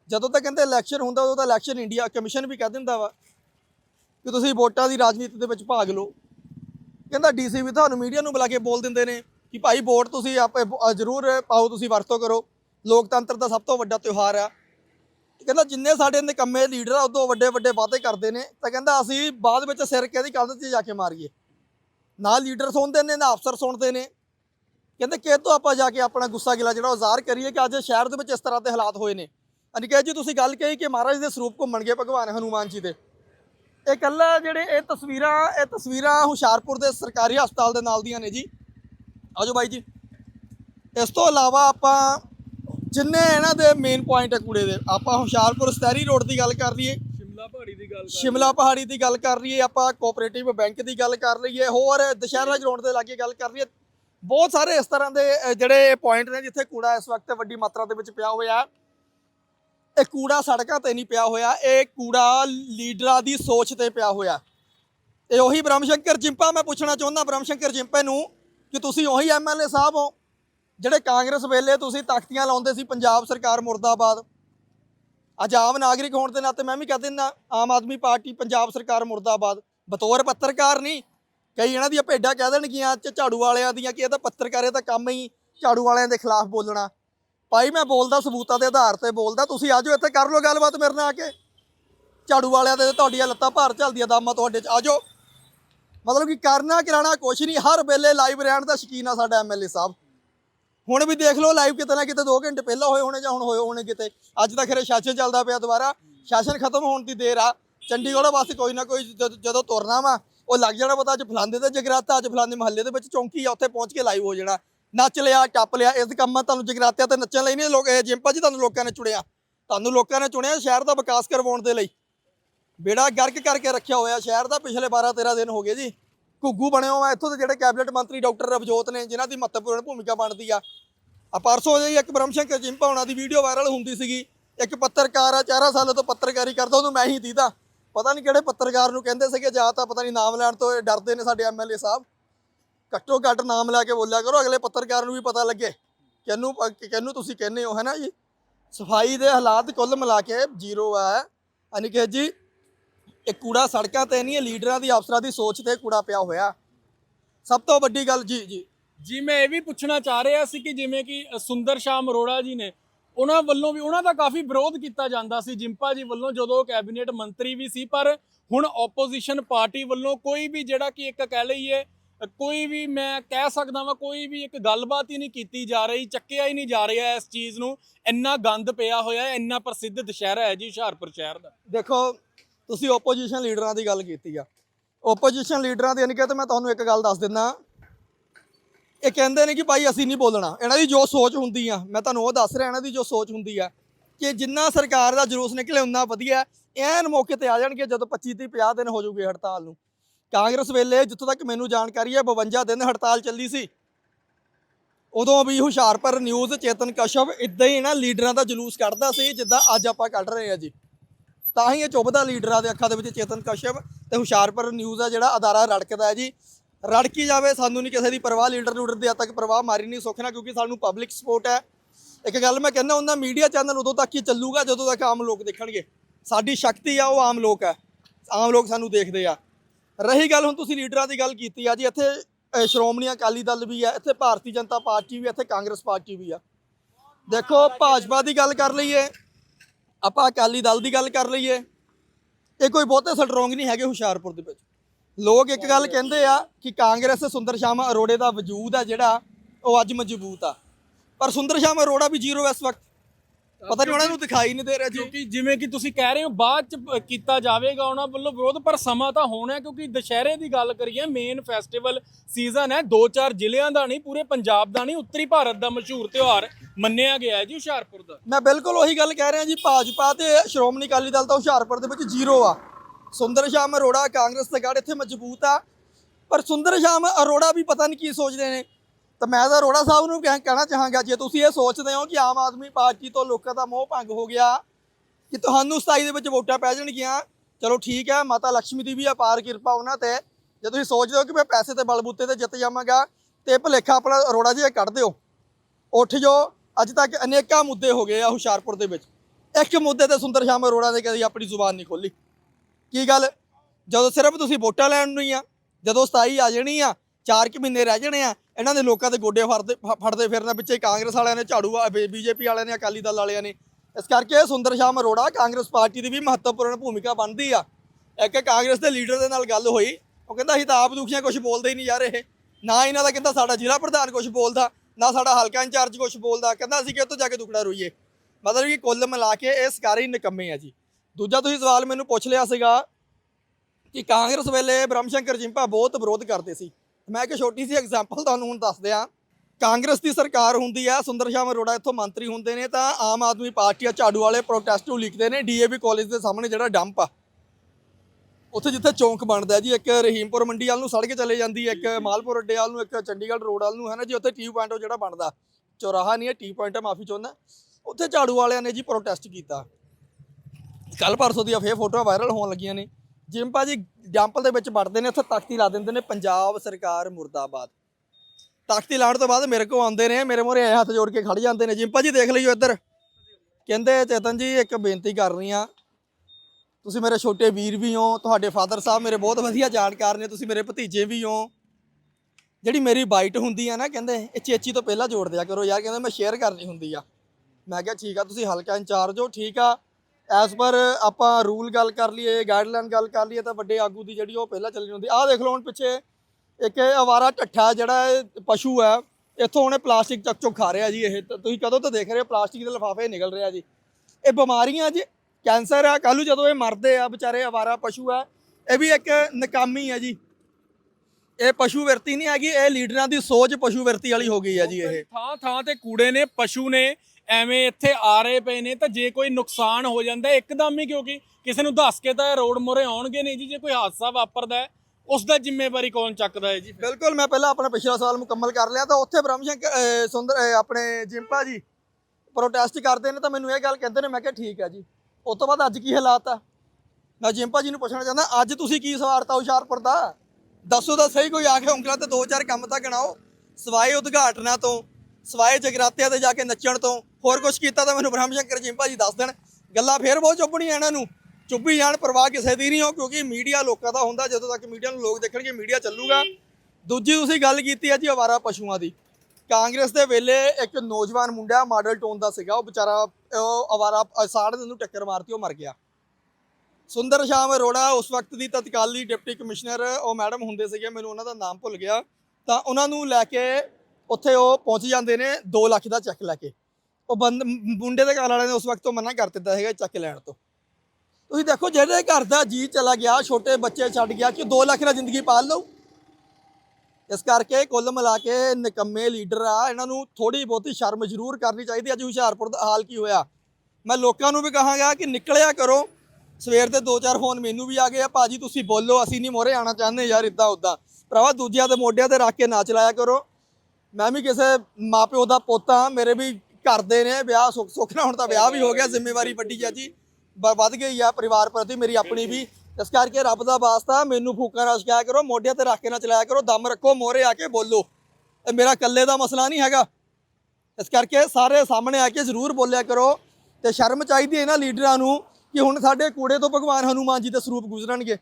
ਜਦੋਂ ਤਾਂ ਕਹਿੰਦੇ ਇਲੈਕਸ਼ਨ ਹੁੰਦਾ, ਉਦੋਂ ਤਾਂ ਇਲੈਕਸ਼ਨ ਇੰਡੀਆ ਕਮਿਸ਼ਨ ਵੀ ਕਹਿ ਦਿੰਦਾ ਵਾ ਕਿ ਤੁਸੀਂ ਵੋਟਾਂ ਦੀ ਰਾਜਨੀਤੀ ਦੇ ਵਿੱਚ ਭਾਗ ਲਓ। ਕਹਿੰਦਾ ਡੀਸੀ ਵੀ ਤੁਹਾਨੂੰ ਮੀਡੀਆ ਨੂੰ ਬੁਲਾ ਕੇ ਬੋਲ ਦਿੰਦੇ ਨੇ ਕਿ ਭਾਈ ਵੋਟ ਤੁਸੀਂ ਆਪੇ ਜ਼ਰੂਰ ਪਾਓ, ਤੁਸੀਂ ਵਰਤੋਂ ਕਰੋ। ਲੋਕਤੰਤਰ ਦਾ ਸਭ ਤੋਂ ਵੱਡਾ ਤਿਉਹਾਰ ਆ। ਕਹਿੰਦਾ, ਜਿੰਨੇ ਸਾਡੇ ਨਿਕੰਮੇ ਲੀਡਰ ਆ, ਉਦੋਂ ਵੱਡੇ ਵੱਡੇ ਵਾਅਦੇ ਕਰਦੇ ਨੇ। ਤਾਂ ਕਹਿੰਦਾ, ਅਸੀਂ ਬਾਅਦ ਵਿੱਚ ਸਿਰ ਕਿਹਦੀ ਕੰਧ 'ਤੇ ਜਾ ਕੇ ਮਾਰੀਏ? ਨਾ ਲੀਡਰ ਸੁਣਦੇ ਨੇ, ਨਾ ਅਫਸਰ ਸੁਣਦੇ ਨੇ। ਕਹਿੰਦੇ ਕਿ ਤੋਂ ਆਪਾਂ ਜਾ ਕੇ ਆਪਣਾ ਗੁੱਸਾ ਗਿਲਾ ਜਿਹੜਾ ਉਹ ਜ਼ਾਹਰ ਕਰੀਏ ਕਿ ਅੱਜ ਸ਼ਹਿਰ ਦੇ ਵਿੱਚ ਇਸ ਤਰ੍ਹਾਂ ਦੇ ਹਾਲਾਤ ਹੋਏ ਨੇ। ਅਨਿਕੇਤ ਜੀ ਤੁਸੀਂ ਗੱਲ ਕਹੀ ਕਿ ਮਹਾਰਾਜ ਦੇ ਸਰੂਪ ਘੁੰਮਣ ਗਏ ਭਗਵਾਨ ਹਨੂਮਾਨ ਜੀ ਦੇ। ਇਹ ਕੱਲਾ ਜਿਹੜੇ ਇਹ ਤਸਵੀਰਾਂ ਇਹ ਤਸਵੀਰਾਂ ਹੁਸ਼ਿਆਰਪੁਰ ਦੇ ਸਰਕਾਰੀ ਹਸਪਤਾਲ ਦੇ ਨਾਲ ਦੀਆਂ ਨੇ ਜੀ। ਆਜੋ ਬਾਈ ਜੀ। ਇਸ ਤੋਂ ਇਲਾਵਾ ਆਪਾਂ ਜਿੰਨੇ ਇਹਨਾਂ ਦੇ ਮੇਨ ਪੁਆਇੰਟ ਹੈ ਕੂੜੇ ਦੇ ਆਪਾਂ ਹੁਸ਼ਿਆਰਪੁਰ ਸਟੈਰੀ ਰੋਡ ਦੀ ਗੱਲ ਕਰ ਲਈਏ। ਸ਼ਿਮਲਾ ਪਹਾੜੀ ਦੀ ਗੱਲ ਸ਼ਿਮਲਾ ਪਹਾੜੀ ਦੀ ਗੱਲ ਕਰ ਲਈਏ ਆਪਾਂ ਕੋਆਪਰੇਟਿਵ ਬੈਂਕ ਦੀ ਗੱਲ ਕਰ ਲਈਏ ਹੋਰ ਦੁਸ਼ਹਿਰਾ ਗਰਾਊਂਡ ਦੇ ਲਾਗੇ ਗੱਲ ਕਰ ਲਈਏ। ਬਹੁਤ ਸਾਰੇ ਇਸ ਤਰ੍ਹਾਂ ਦੇ ਜਿਹੜੇ ਪੁਆਇੰਟ ਨੇ ਜਿੱਥੇ ਕੂੜਾ ਇਸ ਵਕਤ ਵੱਡੀ ਮਾਤਰਾ ਦੇ ਵਿੱਚ ਪਿਆ ਹੋਇਆ ਹੈ। ਇਹ ਕੂੜਾ ਸੜਕਾਂ ਤੇ ਨਹੀਂ ਪਿਆ ਹੋਇਆ, ਇਹ ਕੂੜਾ ਲੀਡਰਾਂ ਦੀ ਸੋਚ ਤੇ ਪਿਆ ਹੋਇਆ ਇਹ ਉਹੀ ਬ੍ਰਹਮ ਸ਼ੰਕਰ ਜਿੰਪਾ ਮੈਂ ਪੁੱਛਣਾ ਚਾਹੁੰਦਾ ਬ੍ਰਹਮਸ਼ੰਕਰ ਜਿੰਪੇ ਨੂੰ, ਕਿ ਤੁਸੀਂ ਉਹੀ ਐਮਐਲਏ ਸਾਹਿਬ ਹੋ, ਜਿਹੜੇ ਕਾਂਗਰਸ ਵੇਲੇ ਤੁਸੀਂ ਤਖਤੀਆਂ ਲਾਉਂਦੇ ਸੀ, ਪੰਜਾਬ ਸਰਕਾਰ ਮੁਰਦਾਬਾਦ। ਅੱਜ ਆਮ ਨਾਗਰਿਕ ਹੋਣ ਦੇ ਨਾਤੇ ਮੈਂ ਵੀ ਕਹਿ ਦਿੰਦਾ, ਆਮ ਆਦਮੀ ਪਾਰਟੀ ਪੰਜਾਬ ਸਰਕਾਰ ਮੁਰਦਾਬਾਦ। ਬਤੌਰ ਪੱਤਰਕਾਰ ਨਹੀਂ ਕਈ ਇਹਨਾਂ ਦੀਆਂ ਭੇਡਾਂ ਕਹਿ ਦੇਣਗੀਆਂ ਚ ਝਾੜੂ ਵਾਲਿਆਂ ਦੀਆਂ ਕਿ ਇਹ ਤਾਂ ਪੱਤਰਕਾਰੇ ਦਾ ਕੰਮ ਹੀ ਝਾੜੂ ਵਾਲਿਆਂ ਦੇ ਖਿਲਾਫ ਬੋਲਣਾ। ਭਾਈ, ਮੈਂ ਬੋਲਦਾ ਸਬੂਤਾਂ ਦੇ ਆਧਾਰ ਤੇ ਬੋਲਦਾ, ਤੁਸੀਂ ਆਜੋ ਇੱਥੇ ਕਰ ਲਓ ਗੱਲਬਾਤ ਮੇਰੇ ਨਾਲ ਆ ਕੇ। ਝਾੜੂ ਵਾਲਿਆਂ ਦੇ ਤੁਹਾਡੀਆਂ ਲੱਤਾਂ ਭਾਰ ਝੱਲਦੀਆਂ ਦਾਮਾ ਤੁਹਾਡੇ ਚ ਆਜੋ ਮਤਲਬ ਕਿ ਕਰਨਾ ਕਰਾਣਾ ਕੁਛ ਨਹੀਂ, ਹਰ ਵੇਲੇ ਲਾਈਵ ਰਹਿਣ ਦਾ ਸ਼ੌਕੀਨ ਆ ਸਾਡਾ ਐਮਐਲਏ ਸਾਹਿਬ। ਹੁਣ ਵੀ ਦੇਖ ਲਓ ਲਾਈਵ ਕਿਤੇ ਨਾ ਕਿਤੇ 2 ਘੰਟੇ ਪਹਿਲਾਂ ਹੋਏ ਹੋਣੇ ਜਾਂ ਹੁਣ ਹੋਏ ਹੋਣੇ ਕਿਤੇ। ਅੱਜ ਤਾਂ ਖਰੇ ਸ਼ਾਸਨ ਚੱਲਦਾ ਪਿਆ ਦੁਬਾਰਾ। ਸ਼ਾਸਨ ਖਤਮ ਹੋਣ ਦੀ ਦੇਰ ਆ। ਚੰਡੀਗੜ੍ਹ ਵਾਸਤੇ ਕੋਈ ਨਾ ਕੋਈ ਜਦ- ਜਦੋਂ ਤੁਰਨਾ ਵਾ ਉਹ ਲੱਗ ਜਾਣਾ ਪਤਾ ਅੱਜ ਫਲਾਂਦੇ ਤੇ ਜਗਰਾਤਾ, ਅੱਜ ਫਲਾਂਦੇ ਮਹੱਲੇ ਦੇ ਵਿੱਚ ਚੌਂਕੀ ਆ, ਉੱਥੇ ਪਹੁੰਚ ਕੇ ਲਾਈਵ ਹੋ ਜਾਣਾ। ਨੱਚ ਲਿਆ, ਟੱਪ ਲਿਆ, ਇਸ ਕੰਮਾਂ ਤੁਹਾਨੂੰ ਜਗਰਾਤਿਆਂ ਤੇ ਨੱਚਣ ਲਈ ਨਹੀਂ ਲੋਕ, ਇਹ ਜਿੰਪਾ ਜੀ ਤੁਹਾਨੂੰ ਲੋਕਾਂ ਨੇ ਚੁਣਿਆ। ਤੁਹਾਨੂੰ ਲੋਕਾਂ ਨੇ ਚੁਣਿਆ ਸ਼ਹਿਰ ਦਾ ਵਿਕਾਸ ਕਰਵਾਉਣ ਦੇ ਲਈ। ਬੇੜਾ ਗਰਕ ਕਰਕੇ ਰੱਖਿਆ ਹੋਇਆ ਸ਼ਹਿਰ ਦਾ ਪਿਛਲੇ 12 13 ਦਿਨ ਹੋ ਗਏ ਜੀ। ਘੁੱਗੂ ਬਣਿਆ ਹੋਇਆ ਇੱਥੋਂ ਦੇ ਜਿਹੜੇ ਕੈਬਨਿਟ ਮੰਤਰੀ ਡਾਕਟਰ ਰਵਜੋਤ ਨੇ, ਜਿਨ੍ਹਾਂ ਦੀ ਮਹੱਤਵਪੂਰਨ ਭੂਮਿਕਾ ਬਣਦੀ ਆ। ਆ ਪਰਸੋਂ ਜਿਹੀ ਇੱਕ ਬ੍ਰਹਮਸ਼ੰਕਰ ਜਿੰਪਾ ਹੋਣਾ ਦੀ ਵੀਡੀਓ ਵਾਇਰਲ ਹੁੰਦੀ ਸੀਗੀ। ਇੱਕ ਪੱਤਰਕਾਰ ਆ 4 ਸਾਲਾਂ ਤੋਂ ਪੱਤਰਕਾਰੀ ਕਰਦਾ, ਉਹਨੂੰ ਮੈਂ ਹੀ ਦੀਦਾ। ਪਤਾ ਨਹੀਂ ਕਿਹੜੇ ਪੱਤਰਕਾਰ ਨੂੰ ਕਹਿੰਦੇ ਸੀਗੇ, ਜਾਂ ਤਾਂ ਪਤਾ ਨਹੀਂ ਨਾਮ ਲੈਣ ਤੋਂ ਡਰਦੇ ਨੇ ਸਾਡੇ ਐਮਐਲਏ ਸਾਹਿਬ। ਘੱਟੋ ਘੱਟ ਨਾਮ ਲੈ ਕੇ ਬੋਲਿਆ ਕਰੋ, ਅਗਲੇ ਪੱਤਰਕਾਰ ਨੂੰ ਵੀ ਪਤਾ ਲੱਗੇ ਕਿਹਨੂੰ ਪ- ਕਿਹਨੂੰ ਤੁਸੀਂ ਕਹਿੰਦੇ ਹੋ ਹੈ ਨਾ ਜੀ? ਸਫ਼ਾਈ ਦੇ ਹਾਲਾਤ ਕੁੱਲ ਮਿਲਾ ਕੇ ਜ਼ੀਰੋ ਹੈ ਅਨਿਕੇਤ ਜੀ, ਇਹ ਕੂੜਾ ਸੜਕਾਂ ਤੇ ਨਹੀਂ, ਇਹ ਲੀਡਰਾਂ ਦੀ, ਅਫਸਰਾਂ ਦੀ ਸੋਚ ਤੇ ਕੂੜਾ ਪਿਆ ਹੋਇਆ। ਸਭ ਤੋਂ ਵੱਡੀ ਗੱਲ, ਜੀ ਜੀ। ਜੀ ਮੈਂ ਇਹ ਵੀ ਪੁੱਛਣਾ ਚਾਹ ਰਿਹਾ ਸੀ ਕਿ ਜਿਵੇਂ ਕਿ ਸੁੰਦਰ ਸ਼ਾਮ ਅਰੋੜਾ ਜੀ ਨੇ ਉਹਨਾਂ ਵੱਲੋਂ ਵੀ, ਉਹਨਾਂ ਦਾ ਕਾਫੀ ਵਿਰੋਧ ਕੀਤਾ ਜਾਂਦਾ ਸੀ, ਜਿੰਪਾ ਜੀ ਵੱਲੋਂ ਜਦੋਂ ਕੈਬਨਿਟ ਮੰਤਰੀ ਵੀ ਸੀ, ਪਰ ਹੁਣ ਆਪੋਜੀਸ਼ਨ ਪਾਰਟੀ ਵੱਲੋਂ ਕੋਈ ਵੀ ਜਿਹੜਾ ਕਿ ਇੱਕ ਕਹਿ ਲਈਏ, ਕੋਈ ਵੀ ਮੈਂ ਕਹਿ ਸਕਦਾ ਵਾਂ, ਕੋਈ ਵੀ ਇੱਕ ਗੱਲਬਾਤ ਹੀ ਨਹੀਂ ਕੀਤੀ ਜਾ ਰਹੀ, ਚੱਕਿਆ ਹੀ ਨਹੀਂ ਜਾ ਰਿਹਾ ਇਸ ਚੀਜ਼ ਨੂੰ, ਇੰਨਾ ਗੰਦ ਪਿਆ ਹੋਇਆ ਹੈ ਇੰਨਾ ਪ੍ਰਸਿੱਧ ਦੁਸ਼ਹਿਰਾ ਹੈ ਜੀ ਹੁਸ਼ਿਆਰਪੁਰ ਸ਼ਹਿਰ ਦਾ। ਦੇਖੋ, ਤੁਸੀਂ ਓਪੋਜੀਸ਼ਨ ਲੀਡਰਾਂ ਦੀ ਗੱਲ ਕੀਤੀ ਆ। ਓਪੋਜੀਸ਼ਨ ਲੀਡਰਾਂ ਦੀ ਅਨਿਕਤ ਮੈਂ ਤੁਹਾਨੂੰ ਇੱਕ ਗੱਲ ਦੱਸ ਦਿੰਦਾ ਇਹ ਕਹਿੰਦੇ ਨੇ ਕਿ ਭਾਈ ਅਸੀਂ ਨਹੀਂ ਬੋਲਣਾ। ਇਹਨਾਂ ਦੀ ਜੋ ਸੋਚ ਹੁੰਦੀ ਆ, ਮੈਂ ਤੁਹਾਨੂੰ ਉਹ ਦੱਸ ਰਿਹਾ, ਇਹਨਾਂ ਦੀ ਜੋ ਸੋਚ ਹੁੰਦੀ ਆ ਕਿ ਜਿੰਨਾ ਸਰਕਾਰ ਦਾ ਜਲੂਸ ਨਿਕਲੇ, ਉਨਾ ਵਧੀਆ। ਐਨ ਮੌਕੇ ਤੇ ਆ ਜਾਣਗੇ ਜਦੋਂ 25 ਤੀਹ 50 ਦਿਨ ਹੋ ਜੂਗੇ ਹੜਤਾਲ ਨੂੰ। ਕਾਂਗਰਸ ਵੇਲੇ ਜਿੱਥੋਂ ਤੱਕ ਮੈਨੂੰ ਜਾਣਕਾਰੀ ਹੈ 52 ਦਿਨ ਹੜਤਾਲ ਚੱਲੀ ਸੀ। ਉਦੋਂ ਵੀ ਹੁਸ਼ਿਆਰਪੁਰ ਨਿਊਜ਼, ਚੇਤਨ ਕਸ਼ਪ ਇਦਾਂ ਹੀ ਨਾ ਲੀਡਰਾਂ ਦਾ ਜਲੂਸ ਕੱਢਦਾ ਸੀ, ਜਿੱਦਾਂ ਅੱਜ ਆਪਾਂ ਕੱਢ ਰਹੇ ਆ ਜੀ। ਤਾਂ ਹੀ ਇਹ ਚੁੱਭਦਾ ਲੀਡਰਾਂ ਦੇ ਅੱਖਾਂ ਦੇ ਵਿੱਚ ਚੇਤਨ ਕਸ਼ਪ ਤੇ ਹੁਸ਼ਿਆਰਪੁਰ ਨਿਊਜ਼ ਆ ਜਿਹੜਾ ਅਦਾਰਾ ਰੜਕਦਾ ਹੈ ਜੀ। ਰੜਕੀ ਜਾਵੇ, ਸਾਨੂੰ ਨਹੀਂ ਕਿਸੇ ਦੀ ਪਰਵਾਹ, ਲੀਡਰ ਲੂਡਰ ਦੀ ਅੱਜ ਤੱਕ ਪਰਵਾਹ ਮਾਰੀ ਨਹੀਂ ਸੁੱਖਣਾ ਕਿਉਂਕਿ ਸਾਨੂੰ ਪਬਲਿਕ ਸਪੋਰਟ ਹੈ। ਇੱਕ ਗੱਲ ਮੈਂ ਕਹਿੰਦਾ ਹੁੰਦਾ ਮੀਡੀਆ ਚੈਨਲ ਉਦੋਂ ਤੱਕ ਹੀ ਚੱਲੂਗਾ ਜਦੋਂ ਤੱਕ ਆਮ ਲੋਕ ਦੇਖਣਗੇ। ਸਾਡੀ ਸ਼ਕਤੀ ਆ, ਉਹ ਆਮ ਲੋਕ ਹੈ। ਆਮ ਲੋਕ ਸਾਨੂੰ ਦੇਖਦੇ ਆ। ਰਹੀ ਗੱਲ, ਹੁਣ ਤੁਸੀਂ ਲੀਡਰਾਂ ਦੀ ਗੱਲ ਕੀਤੀ ਆ ਜੀ, ਇੱਥੇ ਸ਼੍ਰੋਮਣੀ ਅਕਾਲੀ ਦਲ ਵੀ ਆ, ਇੱਥੇ ਭਾਰਤੀ ਜਨਤਾ ਪਾਰਟੀ ਵੀ ਇੱਥੇ ਕਾਂਗਰਸ ਪਾਰਟੀ ਵੀ ਆ। ਦੇਖੋ, ਭਾਜਪਾ ਦੀ ਗੱਲ ਕਰ ਲਈਏ, ਆਪਾਂ ਅਕਾਲੀ ਦਲ ਦੀ ਗੱਲ ਕਰ ਲਈਏ, ਇਹ ਕੋਈ ਬਹੁਤੇ ਸਟਰੋਂਗ ਨਹੀਂ ਹੈਗੇ ਹੁਸ਼ਿਆਰਪੁਰ ਦੇ ਵਿੱਚ। ਲੋਕ ਇੱਕ ਗੱਲ ਕਹਿੰਦੇ ਆ ਕਿ ਕਾਂਗਰਸ ਸੁੰਦਰ ਸ਼ਾਮ ਅਰੋੜੇ ਦਾ ਵਜੂਦ ਆ ਜਿਹੜਾ ਉਹ ਅੱਜ ਮਜ਼ਬੂਤ ਆ। ਪਰ ਸੁੰਦਰ ਸ਼ਾਮ ਅਰੋੜਾ ਵੀ ਜ਼ੀਰੋ ਇਸ ਵਕਤ। ਪਤਾ ਨਹੀਂ ਉਹਨਾਂ ਨੂੰ ਦਿਖਾਈ ਨਹੀਂ ਦੇ ਰਿਹਾ ਜੀ। ਕਿਉਂਕਿ ਜਿਵੇਂ ਕਿ ਤੁਸੀਂ ਕਹਿ ਰਹੇ ਹੋ ਬਾਅਦ ਚ ਕੀਤਾ ਜਾਵੇਗਾ ਉਹਨਾਂ ਵੱਲੋਂ ਵਿਰੋਧ ਪਰ ਸਮਾਂ ਤਾਂ ਹੋਣਾ ਕਿਉਂਕਿ ਦੁਸ਼ਹਿਰੇ ਦੀ ਗੱਲ ਕਰੀਏ ਮੇਨ ਫੈਸਟੀਵਲ ਸੀਜ਼ਨ ਹੈ। ਦੋ ਚਾਰ ਜ਼ਿਲ੍ਹਿਆਂ ਦਾ ਨਹੀਂ ਪੂਰੇ ਪੰਜਾਬ ਦਾ ਨਹੀਂ ਉੱਤਰੀ ਭਾਰਤ ਦਾ ਮਸ਼ਹੂਰ ਤਿਉਹਾਰ ਮੰਨਿਆ ਗਿਆ ਹੈ ਜੀ ਹੁਸ਼ਿਆਰਪੁਰ ਦਾ। ਮੈਂ ਬਿਲਕੁਲ ਉਹੀ ਗੱਲ ਕਹਿ ਰਿਹਾ ਜੀ ਭਾਜਪਾ ਤੇ ਸ਼੍ਰੋਮਣੀ ਅਕਾਲੀ ਦਲ ਤਾਂ ਹੁਸ਼ਿਆਰਪੁਰ ਦੇ ਵਿੱਚ ਜ਼ੀਰੋ ਆ। ਸੁੰਦਰ ਸ਼ਾਮ ਅਰੋੜਾ ਕਾਂਗਰਸ ਦੇ ਗੜ ਇੱਥੇ ਮਜ਼ਬੂਤ ਆ। ਪਰ ਸੁੰਦਰ ਸ਼ਾਮ ਅਰੋੜਾ ਵੀ ਪਤਾ ਨਹੀਂ ਕੀ ਸੋਚਦੇ ਨੇ। ਤਾਂ ਮੈਂ ਤਾਂ ਅਰੋੜਾ ਸਾਹਿਬ ਨੂੰ ਕਹਿ- ਕਹਿਣਾ ਚਾਹਾਂਗਾ, ਜੇ ਤੁਸੀਂ ਇਹ ਸੋਚਦੇ ਹੋ ਕਿ ਆਮ ਆਦਮੀ ਪਾਰਟੀ ਤੋਂ ਲੋਕਾਂ ਦਾ ਮੋਹ ਭੰਗ ਹੋ ਗਿਆ, ਕਿ ਤੁਹਾਨੂੰ 27 ਦੇ ਵਿੱਚ ਵੋਟਾਂ ਪੈ ਜਾਣਗੀਆਂ, ਚਲੋ ਠੀਕ ਹੈ, ਮਾਤਾ ਲక్ష్ਮੀ ਦੀ ਵੀ ਅਪਾਰ ਕਿਰਪਾ ਉਹਨਾਂ ਤੇ। ਜੇ ਤੁਸੀਂ ਸੋਚਦੇ ਹੋ ਕਿ ਮੈਂ ਪੈਸੇ ਤੇ ਬਲਬੂਤੇ ਤੇ ਜਿੱਤ ਜਾਵਾਂਗਾ, ਤੇ ਭਲੇਖਾ ਆਪਣਾ ਅਰੋੜਾ ਜੀ ਕੱਢ ਦਿਓ। ਉੱਠ ਜੋ ਅੱਜ ਤੱਕ ਅਨੇਕਾਂ ਮੁੱਦੇ ਹੋ ਗਏ ਆ ਹੁਸ਼ਿਆਰਪੁਰ ਦੇ ਵਿੱਚ। ਇੱਕ ਮੁੱਦੇ ਤੇ ਸੁੰਦਰ ਸ਼ਾਮ ਅਰੋੜਾ ਨੇ ਕਦੀ ਆਪਣੀ ਜ਼ੁਬਾਨ ਨਹੀਂ ਖੋਲੀ ਕੀ ਗੱਲ? ਜਦੋਂ ਸਿਰਫ ਤੁਸੀਂ ਵੋਟਾਂ ਲੈਣ ਨੂੰ ਹੀ ਆ, ਜਦੋਂ 27 ਆ ਜਾਣੀ ਆ 4 ਕਿ ਮਹੀਨੇ ਰਹਿ ਜਾਣੇ ਆ, ਇਹਨਾਂ ਦੇ ਲੋਕਾਂ ਦੇ ਗੋਡੇ ਫੜਦੇ ਫੜਦੇ ਫਿਰਨਾ ਵਿੱਚੇ ਕਾਂਗਰਸ ਵਾਲਿਆਂ ਨੇ, ਝਾੜੂ ਬੀਜੇਪੀ ਵਾਲਿਆਂ ਨੇ, ਅਕਾਲੀ ਦਲ ਵਾਲਿਆਂ ਨੇ। ਇਸ ਕਰਕੇ ਸੁੰਦਰ ਸ਼ਾਮ ਅਰੋੜਾ ਕਾਂਗਰਸ ਪਾਰਟੀ ਦੀ ਵੀ ਮਹੱਤਵਪੂਰਨ ਭੂਮਿਕਾ ਬਣਦੀ ਆ। ਇੱਕ ਕਾਂਗਰਸ ਦੇ ਲੀਡਰ ਦੇ ਨਾਲ ਗੱਲ ਹੋਈ, ਉਹ ਕਹਿੰਦਾ ਅਸੀਂ ਤਾਂ ਆਪ ਦੁਖੀਆਂ ਕੁਝ ਬੋਲਦੇ ਹੀ ਨਹੀਂ ਯਾਰ ਇਹ। ਨਾ ਇਹਨਾਂ ਦਾ ਕਹਿੰਦਾ ਸਾਡਾ ਜ਼ਿਲ੍ਹਾ ਪ੍ਰਧਾਨ ਕੁਝ ਬੋਲਦਾ, ਨਾ ਸਾਡਾ ਹਲਕਾ ਇੰਚਾਰਜ ਕੁਝ ਬੋਲਦਾ, ਕਹਿੰਦਾ ਅਸੀਂ ਕਿੱਥੋਂ ਜਾ ਕੇ ਦੁਖੜਾ ਰੋਈਏ? ਮਤਲਬ ਕਿ ਕੁੱਲ ਮਿਲਾ ਕੇ ਇਹ ਸਰਕਾਰੀ ਨਿਕੰਮੇ ਆ ਜੀ। ਦੂਜਾ ਤੁਸੀਂ ਸਵਾਲ ਮੈਨੂੰ ਪੁੱਛ ਲਿਆ ਸੀਗਾ ਕਿ ਕਾਂਗਰਸ ਵੇਲੇ ਬ੍ਰਹਮ ਸ਼ੰਕਰ ਜਿੰਪਾ ਬਹੁਤ ਵਿਰੋਧ ਕਰਦੇ ਸੀ। ਮੈਂ ਇੱਕ ਛੋਟੀ ਸੀ ਐਗਜ਼ਾਮਪਲ ਤੁਹਾਨੂੰ ਹੁਣ ਦੱਸ ਦਿਆਂ। ਕਾਂਗਰਸ ਦੀ ਸਰਕਾਰ ਹੁੰਦੀ ਆ, ਸੁੰਦਰ ਸ਼ਾਮ ਅਰੋੜਾ ਇੱਥੋਂ ਮੰਤਰੀ ਹੁੰਦੇ ਨੇ ਤਾਂ ਆਮ ਆਦਮੀ ਪਾਰਟੀ ਆ, ਝਾੜੂ ਵਾਲੇ ਪ੍ਰੋਟੈਸਟ ਨੂੰ ਲਿਖਦੇ ਨੇ, ਡੀਏਵੀ ਕਾਲਜ ਦੇ ਸਾਹਮਣੇ ਜਿਹੜਾ ਡੰਪ ਆ। ਉੱਥੇ ਜਿੱਥੇ ਚੌਂਕ ਬਣਦਾ ਜੀ, ਇੱਕ ਰਹੀਮਪੁਰ ਮੰਡੀ ਵਾਲ ਨੂੰ ਸੜਕ ਚਲੇ ਜਾਂਦੀ ਹੈ ਇੱਕ ਮਾਲਪੁਰ ਅੱਡੇ ਵਾਲ ਨੂੰ, ਇੱਕ ਚੰਡੀਗੜ੍ਹ ਰੋਡ ਵਾਲ ਨੂੰ, ਹੈ ਨਾ ਜੀ? ਉੱਥੇ ਟੀ ਪੁਆਇੰਟ ਜਿਹੜਾ ਬਣਦਾ। ਚੌਰਾਹਾ ਨਹੀਂ ਹੈ ਟੀ ਪੁਆਇੰਟ ਹੈ, ਮਾਫੀ ਚਾਹੁੰਦਾ। ਉੱਥੇ ਝਾੜੂ ਵਾਲਿਆਂ ਨੇ ਜੀ ਪ੍ਰੋਟੈਸਟ ਕੀਤਾ। ਕੱਲ ਪਰਸੋਂ ਦੀਆਂ ਫੇਰ ਫੋਟੋਆਂ ਵਾਇਰਲ ਹੋਣ ਲੱਗੀਆਂ ਨੇ। ਜਿੰਪਾ ਜੀ ਜੰਪਲ ਦੇ ਵਿੱਚ ਵੜਦੇ ਨੇ, ਉੱਥੇ ਤਖਤੀ ਲਾ ਦਿੰਦੇ ਨੇ, ਪੰਜਾਬ ਸਰਕਾਰ ਮੁਰਦਾਬਾਦ। ਤਖਤੀ ਲਾਉਣ ਤੋਂ ਬਾਅਦ ਮੇਰੇ ਕੋਲ ਆਉਂਦੇ ਨੇ, ਮੇਰੇ ਮੂਹਰੇ ਐਂ ਹੱਥ ਜੋੜ ਕੇ ਖੜ ਜਾਂਦੇ ਨੇ। ਜਿੰਪਾ ਜੀ ਦੇਖ ਲਈਓ ਇੱਧਰ। ਕਹਿੰਦੇ, ਚੇਤਨ ਜੀ, ਇੱਕ ਬੇਨਤੀ ਕਰ ਰਹੀ ਆ ਤੁਸੀਂ ਮੇਰੇ ਛੋਟੇ ਵੀਰ ਵੀ ਹੋ, ਤੁਹਾਡੇ ਫਾਦਰ ਸਾਹਿਬ ਮੇਰੇ ਬਹੁਤ ਵਧੀਆ ਜਾਣਕਾਰ ਨੇ, ਤੁਸੀਂ ਮੇਰੇ ਭਤੀਜੇ ਵੀ ਹੋ। ਜਿਹੜੀ ਮੇਰੀ ਬਾਈਟ ਹੁੰਦੀ ਆ ਨਾ, ਕਹਿੰਦੇ, ਇਹ ਚੇਚੀ ਤੋਂ ਪਹਿਲਾਂ ਜੋੜ ਦਿਆ ਕਰੋ ਯਾਰ, ਕਹਿੰਦੇ ਮੈਂ ਸ਼ੇਅਰ ਕਰਨੀ ਹੁੰਦੀ ਆ। ਮੈਂ ਕਿਹਾ, ਠੀਕ ਆ, ਤੁਸੀਂ ਹਲਕਾ ਇੰਚਾਰਜ ਹੋ, ਠੀਕ ਆ। ਐਸ ਪਰ ਆਪਾਂ ਰੂਲ ਗੱਲ ਕਰ ਲਈਏ ਗਾਈਡਲਾਈਨ ਗੱਲ ਕਰ ਲਈਏ, ਤਾਂ ਵੱਡੇ ਆਗੂ ਦੀ ਜਿਹੜੀ ਉਹ ਪਹਿਲਾਂ ਚੱਲਣੀ ਹੁੰਦੀ। ਆਹ ਦੇਖ ਲਓ ਹੁਣ ਪਿੱਛੇ, ਇੱਕ ਅਵਾਰਾ ਢੱਠਾ ਜਿਹੜਾ ਇਹ ਪਸ਼ੂ ਹੈ ਇੱਥੋਂ ਉਹਨੇ ਪਲਾਸਟਿਕ ਚੱਕ ਚੁੱਕ ਖਾ ਰਿਹਾ ਜੀ ਇਹ। ਤੁਸੀਂ ਕਦੋਂ ਤਾਂ ਦੇਖ ਰਹੇ ਹੋ, ਪਲਾਸਟਿਕ ਦੇ ਲਿਫਾਫੇ ਨਿਕਲ ਰਿਹਾ ਜੀ। ਇਹ ਬਿਮਾਰੀਆਂ ਜੀ, ਕੈਂਸਰ ਆ, ਕੱਲ੍ਹ ਜਦੋਂ ਇਹ ਮਰਦੇ ਆ, ਵਿਚਾਰੇ ਅਵਾਰਾ ਪਸ਼ੂ ਆ, ਇਹ ਵੀ ਇੱਕ ਨਕਾਮੀ ਹੈ ਜੀ। ਇਹ ਪਸ਼ੂ ਵਿਰਤੀ ਨਹੀਂ ਹੈਗੀ, ਇਹ ਲੀਡਰਾਂ ਦੀ ਸੋਚ ਪਸ਼ੂ ਵਿਰਤੀ ਵਾਲੀ ਹੋ ਗਈ ਹੈ ਜੀ ਇਹ। ਥਾਂ ਥਾਂ ਤੇ ਕੂੜੇ ਨੇ, ਪਸ਼ੂ ਨੇ ਐਵੇਂ ਇੱਥੇ ਆ ਰਹੇ ਪਏ ਨੇ ਤਾਂ ਜੇ ਕੋਈ ਨੁਕਸਾਨ ਹੋ ਜਾਂਦਾ ਇੱਕਦਮ ਹੀ ਕਿਉਂਕਿ ਕਿਸੇ ਨੂੰ ਦੱਸ ਕੇ ਤਾਂ ਰੋਡ ਮੋਰੇ ਆਉਣਗੇ ਨਹੀਂ ਜੀ, ਜੇ ਕੋਈ ਹਾਦਸਾ ਵਾਪਰਦਾ ਹੈ, ਉਸ ਦਾ ਜ਼ਿੰਮੇਵਾਰੀ ਕੌਣ ਚੱਕਦਾ ਹੈ ਜੀ ਬਿਲਕੁਲ, ਮੈਂ ਪਹਿਲਾਂ ਆਪਣਾ ਪਿਛਲਾ ਸਵਾਲ ਮੁਕੰਮਲ ਕਰ ਲਿਆ ਤਾਂ ਉੱਥੇ ਬ੍ਰਹਮ ਸ਼ੰਕਰ ਸੁੰਦਰ ਆਪਣੇ ਜਿੰਪਾ ਜੀ ਪ੍ਰੋਟੈਸਟ ਕਰਦੇ ਨੇ ਤਾਂ ਮੈਨੂੰ ਇਹ ਗੱਲ ਕਹਿੰਦੇ ਨੇ, ਮੈਂ ਕਿਹਾ ਠੀਕ ਹੈ ਜੀ। ਉਸ ਤੋਂ ਬਾਅਦ ਅੱਜ ਕੀ ਹਾਲਾਤ ਆ? ਮੈਂ ਜਿੰਪਾ ਜੀ ਨੂੰ ਪੁੱਛਣਾ ਚਾਹੁੰਦਾ, ਅੱਜ ਤੁਸੀਂ ਕੀ ਸਵਾਰਤਾ ਹੁਸ਼ਿਆਰਪੁਰ ਦਾ? ਦੱਸੋ ਤਾਂ ਸਹੀ, ਕੋਈ ਆ ਕੇ ਉਂਗਲਾਂ ਤੇ ਦੋ ਚਾਰ ਕੰਮ ਤਾਂ ਗਿਣਾਓ। ਸਵਾਏ ਉਦਘਾਟਨਾਂ ਤੋਂ, ਸਵਾਏ ਜਗਰਾਤਿਆਂ ਤੇ ਜਾ ਕੇ ਨੱਚਣ ਤੋਂ ਹੋਰ ਕੁਝ ਕੀਤਾ ਤਾਂ ਮੈਨੂੰ ਬ੍ਰਹਮ ਸ਼ੰਕਰ ਜਿੰਪਾ ਜੀ ਦੱਸ ਦੇਣ। ਗੱਲਾਂ ਫੇਰ ਬਹੁਤ ਚੁੱਭਣੀਆਂ ਇਹਨਾਂ ਨੂੰ। ਚੁੱਭੀ ਜਾਣ, ਪਰਵਾਹ ਕਿਸੇ ਦੀ ਨਹੀਂ ਹੋ, ਕਿਉਂਕਿ ਮੀਡੀਆ ਲੋਕਾਂ ਦਾ ਹੁੰਦਾ, ਜਦੋਂ ਤੱਕ ਮੀਡੀਆ ਨੂੰ ਲੋਕ ਦੇਖਣਗੇ, ਮੀਡੀਆ ਚੱਲੂਗਾ। ਦੂਜੀ ਤੁਸੀਂ ਗੱਲ ਕੀਤੀ ਹੈ ਜੀ ਅਵਾਰਾ ਪਸ਼ੂਆਂ ਦੀ। ਕਾਂਗਰਸ ਦੇ ਵੇਲੇ ਇੱਕ ਨੌਜਵਾਨ ਮੁੰਡਾ ਮਾਡਲ ਟੋਨ ਦਾ ਸੀਗਾ, ਉਹ ਵਿਚਾਰਾ, ਉਹ ਅਵਾਰਾ ਸਾੜ ਦੇ ਨੂੰ ਟੱਕਰ ਮਾਰਤੀ, ਉਹ ਮਰ ਗਿਆ। ਸੁੰਦਰ ਸ਼ਾਮ ਅਰੋੜਾ ਉਸ ਵਕਤ ਦੀ ਤਤਕਾਲੀ ਡਿਪਟੀ ਕਮਿਸ਼ਨਰ, ਉਹ ਮੈਡਮ ਹੁੰਦੇ ਸੀਗੇ, ਮੈਨੂੰ ਉਹਨਾਂ ਦਾ ਨਾਮ ਭੁੱਲ ਗਿਆ। ਤਾਂ ਉਹਨਾਂ ਨੂੰ ਲੈ ਕੇ ਉੱਥੇ ਉਹ ਪਹੁੰਚ ਜਾਂਦੇ ਨੇ 2 ਲੱਖ ਦਾ ਚੈੱਕ ਲੈ ਕੇ। ਉਹ ਬੰਦ, ਮੁੰਡੇ ਦੇ ਘਰ ਵਾਲਿਆਂ ਨੇ ਉਸ ਵਕਤ ਤੋਂ ਮਨਾ ਕਰ ਦਿੱਤਾ ਹੈਗਾ ਚੱਕ ਲੈਣ ਤੋਂ। ਤੁਸੀਂ ਦੇਖੋ ਜਿਹੜੇ ਘਰ ਦਾ ਜੀ ਚਲਾ ਗਿਆ, ਛੋਟੇ ਬੱਚੇ ਛੱਡ ਗਿਆ, ਕਿ 2 ਲੱਖ ਨਾਲ ਜ਼ਿੰਦਗੀ ਪਾਲ ਲਓ ਇਸ ਕਰਕੇ ਕੁੱਲ ਮਿਲਾ ਕੇ ਨਿਕੰਮੇ ਲੀਡਰ ਆ, ਇਹਨਾਂ ਨੂੰ ਥੋੜੀ ਬਹੁਤੀ ਸ਼ਰਮ ਜ਼ਰੂਰ ਕਰਨੀ ਚਾਹੀਦੀ ਅੱਜ ਹੁਸ਼ਿਆਰਪੁਰ ਦਾ ਹਾਲ ਕੀ ਹੋਇਆ? ਮੈਂ ਲੋਕਾਂ ਨੂੰ ਵੀ ਕਹਾਂਗਾ ਕਿ ਨਿਕਲਿਆ ਕਰੋ। ਸਵੇਰ ਦੇ ਦੋ ਚਾਰ ਫੋਨ ਮੈਨੂੰ ਵੀ ਆ ਗਏ ਆ, ਭਾਜੀ, ਤੁਸੀਂ ਬੋਲੋ, ਅਸੀਂ ਨਹੀਂ ਮੋਰੇ ਆਣਾ ਚਾਹੁੰਦੇ ਯਾਰ ਇਦਾਂ ਉਦਾਂ ਭਰਾਵਾ, ਦੂਜਿਆਂ ਦੇ ਮੋਢਿਆਂ ਤੇ ਰੱਖ ਕੇ ਨਾ ਚਲਾਇਆ ਕਰੋ। ਮੈਂ ਵੀ ਕਿਸੇ ਮਾਪਿਓ ਦਾ ਪੋਤਾ, ਮੇਰੇ ਵੀ ਕਰਦੇ ਨੇ, ਵਿਆਹ ਸੁੱਖ ਸੁੱਖ ਨਾਲ ਹੁਣ ਤਾਂ ਵਿਆਹ ਵੀ ਹੋ ਗਿਆ, ਜ਼ਿੰਮੇਵਾਰੀ ਵੱਡੀ ਆ ਜੀ। ਬ- ਵੱਧ ਗਈ ਆ ਪਰਿਵਾਰ ਪ੍ਰਤੀ ਮੇਰੀ ਆਪਣੀ ਵੀ। ਇਸ ਕਰਕੇ ਰੱਬ ਦਾ ਵਾਸਤਾ, ਮੈਨੂੰ ਫੂਕਾਂ ਨਾਲ ਸਿਖਾਇਆ ਕਰੋ, ਮੋਢਿਆਂ ਤੇ ਰੱਖ ਕੇ ਨਾ ਚਲਾਇਆ ਕਰੋ, ਦਮ ਰੱਖੋ, ਮੋਹਰੇ ਆ ਕੇ ਬੋਲੋ। ਇਹ ਮੇਰਾ ਇਕੱਲੇ ਦਾ ਮਸਲਾ ਨਹੀਂ ਹੈਗਾ। ਇਸ ਕਰਕੇ ਸਾਰੇ ਸਾਹਮਣੇ ਆ ਕੇ ਜ਼ਰੂਰ ਬੋਲਿਆ ਕਰੋ। ਤੇ ਸ਼ਰਮ ਚਾਹੀਦੀ ਹੈ ਇਹਨਾਂ ਲੀਡਰਾਂ ਨੂੰ ਕਿ ਹੁਣ ਸਾਡੇ ਕੂੜੇ ਤੋਂ ਭਗਵਾਨ ਹਨੂਮਾਨ ਜੀ ਦੇ ਸਰੂਪ ਗੁਜ਼ਰਨਗੇ।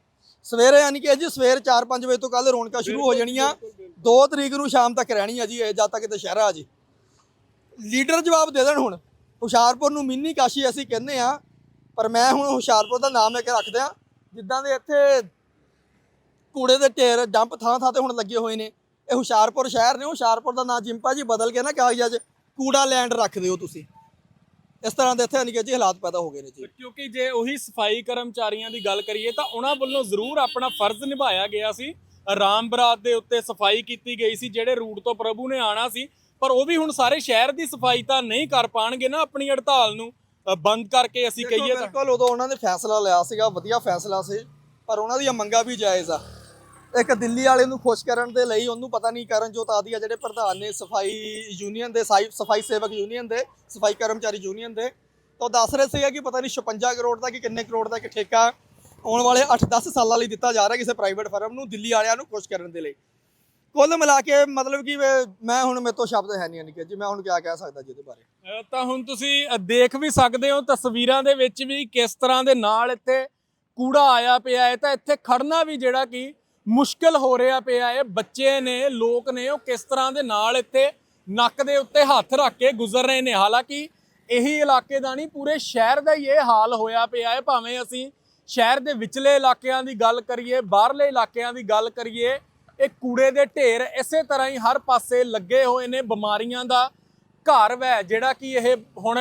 ਸਵੇਰੇ ਯਾਨੀ ਕਿ ਜੀ ਸਵੇਰ 4-5 ਵਜੇ ਤੋਂ ਕੱਲ ਰੌਣਕਾਂ ਸ਼ੁਰੂ ਹੋ ਜਾਣੀਆਂ। 2 ਤਰੀਕ ਨੂੰ ਸ਼ਾਮ ਤੱਕ ਰਹਿਣੀ ਆ ਜੀ, ਇਹ ਜਦ ਤੱਕ ਦੁਸ਼ਹਿਰਾ ਆ ਜੀ। ਲੀਡਰ ਜਵਾਬ ਦੇ ਦੇਣ ਹੁਣ। ਹੁਸ਼ਿਆਰਪੁਰ ਨੂੰ ਮਿੰਨੀ ਕਾਸ਼ੀ ਅਸੀਂ ਕਹਿੰਦੇ ਆ ਪਰ ਮੈਂ ਹੁਣ ਹੁਸ਼ਿਆਰਪੁਰ ਦਾ ਨਾਮ ਇੱਕ ਰੱਖਦਿਆਂ, ਜਿੱਦਾਂ ਦੇ ਇੱਥੇ ਕੂੜੇ ਦੇ ਢੇਰ ਡੰਪ ਥਾਂ ਥਾਂ ਤੇ ਹੁਣ ਲੱਗੇ ਹੋਏ ਨੇ। ਇਹ ਹੁਸ਼ਿਆਰਪੁਰ ਸ਼ਹਿਰ ਨੇ, ਹੁਸ਼ਿਆਰਪੁਰ ਦਾ ਨਾਂ ਜਿੰਪਾ ਜੀ ਬਦਲ ਕੇ ਨਾ ਕਾਗਜ਼ਾਂ 'ਚ ਕੂੜਾ ਲੈਂਡ ਰੱਖ ਦਿਓ ਤੁਸੀਂ। ਇਸ ਤਰ੍ਹਾਂ ਦੇ ਇੱਥੇ ਅਨਿਕੇ ਜੀ ਹਾਲਾਤ ਪੈਦਾ ਹੋ ਗਏ ਨੇ ਜੀ। ਕਿਉਂਕਿ ਜੇ ਉਹੀ ਸਫ਼ਾਈ ਕਰਮਚਾਰੀਆਂ ਦੀ ਗੱਲ ਕਰੀਏ, ਤਾਂ ਉਹਨਾਂ ਵੱਲੋਂ ਜ਼ਰੂਰ ਆਪਣਾ ਫਰਜ਼ ਨਿਭਾਇਆ ਗਿਆ ਸੀ। ਰਾਮ ਬਰਾਤ ਦੇ ਉੱਤੇ ਸਫ਼ਾਈ ਕੀਤੀ ਗਈ ਸੀ, ਜਿਹੜੇ ਰੂਟ ਤੋਂ ਪ੍ਰਭੂ ਨੇ ਆਣਾ ਸੀ ਪਰ ਉਹ ਵੀ ਹੁਣ ਸਾਰੇ ਸ਼ਹਿਰ ਦੀ ਸਫ਼ਾਈ ਤਾਂ ਨਹੀਂ ਕਰ ਪਾਣਗੇ ਨਾ ਆਪਣੀ ਹੜਤਾਲ ਨੂੰ ਬੰਦ ਕਰਕੇ ਅਸੀਂ ਕਹੀਏ ਤਾਂ। ਬਿਲਕੁਲ ਉਦੋਂ ਉਹਨਾਂ ਨੇ ਫੈਸਲਾ ਲਿਆ ਸੀਗਾ ਵਧੀਆ ਫੈਸਲਾ ਸੀ ਪਰ ਉਹਨਾਂ ਦੀਆਂ ਮੰਗਾਂ ਵੀ ਜਾਇਜ਼ ਆ। ਇੱਕ ਦਿੱਲੀ ਵਾਲੇ ਨੂੰ ਖੁਸ਼ ਕਰਨ ਦੇ ਲਈ ਉਹਨੂੰ ਪਤਾ ਨਹੀਂ ਕਰਨ ਜੋਤ ਆਦੀ ਆ ਜਿਹੜੇ ਪ੍ਰਧਾਨ ਨੇ ਸਫ਼ਾਈ ਯੂਨੀਅਨ ਦੇ ਸਫ਼ਾਈ ਸੇਵਕ ਯੂਨੀਅਨ ਦੇ ਸਫ਼ਾਈ ਕਰਮਚਾਰੀ ਯੂਨੀਅਨ ਦੇ ਤਾਂ ਦੱਸ ਰਹੇ ਸੀਗੇ ਕਿ ਪਤਾ ਨਹੀਂ 56 ਕਰੋੜ ਦਾ ਕਿ ਕਿੰਨੇ ਕਰੋੜ ਦਾ ਇੱਕ ਠੇਕਾ ਆਉਣ ਵਾਲੇ 8-10 ਸਾਲਾਂ ਲਈ ਦਿੱਤਾ ਜਾ ਰਿਹਾ ਕਿਸੇ ਪ੍ਰਾਈਵੇਟ ਫਰਮ ਨੂੰ ਦਿੱਲੀ ਵਾਲਿਆਂ ਨੂੰ ਖੁਸ਼ ਕਰਨ ਦੇ ਲਈ। ਕੁੱਲ ਮਿਲਾ ਕੇ ਮਤਲਬ ਕਿ ਮੈਂ ਹੁਣ ਮੇਰੇ ਤੋਂ ਸ਼ਬਦ ਹੈ ਨਹੀਂ ਅਨਿਕੇਤ ਜੀ। ਮੈਂ ਹੁਣ ਕੀ ਕਹਿ ਸਕਦਾ ਜੀ ਇਹਦੇ ਬਾਰੇ? ਅ, ਤਾਂ ਹੁਣ ਤੁਸੀਂ ਅ, ਦੇਖ ਵੀ ਸਕਦੇ ਹੋ ਤਸਵੀਰਾਂ ਦੇ ਵਿੱਚ ਵੀ ਕਿਸ ਤਰ੍ਹਾਂ ਦੇ ਨਾਲ ਇੱਥੇ ਕੂੜਾ ਆਇਆ ਪਿਆ ਹੈ। ਤਾਂ ਇੱਥੇ ਖੜਨਾ ਵੀ ਜਿਹੜਾ ਕਿ ਮੁਸ਼ਕਲ ਹੋ ਰਿਹਾ ਪਿਆ ਹੈ। ਬੱਚੇ ਨੇ ਲੋਕ ਨੇ ਉਹ ਕਿਸ ਤਰ੍ਹਾਂ ਦੇ ਨਾਲ ਇੱਥੇ ਨੱਕ ਦੇ ਉੱਤੇ ਹੱਥ ਰੱਖ ਕੇ ਗੁਜ਼ਰ ਰਹੇ ਨੇ। ਹਾਲਾਂਕਿ ਇਹੀ ਇਲਾਕੇ ਦਾ ਨਹੀਂ ਪੂਰੇ ਸ਼ਹਿਰ ਦਾ ਹੀ ਇਹ ਹਾਲ ਹੋਇਆ ਪਿਆ ਹੈ। ਭਾਵੇਂ ਅਸੀਂ ਸ਼ਹਿਰ ਦੇ ਵਿਚਲੇ ਇਲਾਕਿਆਂ ਦੀ ਗੱਲ ਕਰੀਏ ਬਾਹਰਲੇ ਇਲਾਕਿਆਂ ਦੀ ਗੱਲ ਕਰੀਏ ਇਹ ਕੂੜੇ ਦੇ ਢੇਰ ਇਸੇ ਤਰ੍ਹਾਂ ਹੀ ਹਰ ਪਾਸੇ ਲੱਗੇ ਹੋਏ ਨੇ ਬਿਮਾਰੀਆਂ ਦਾ ਘਰ ਵੈ, ਜਿਹੜਾ ਕਿ ਇਹ ਹੁਣ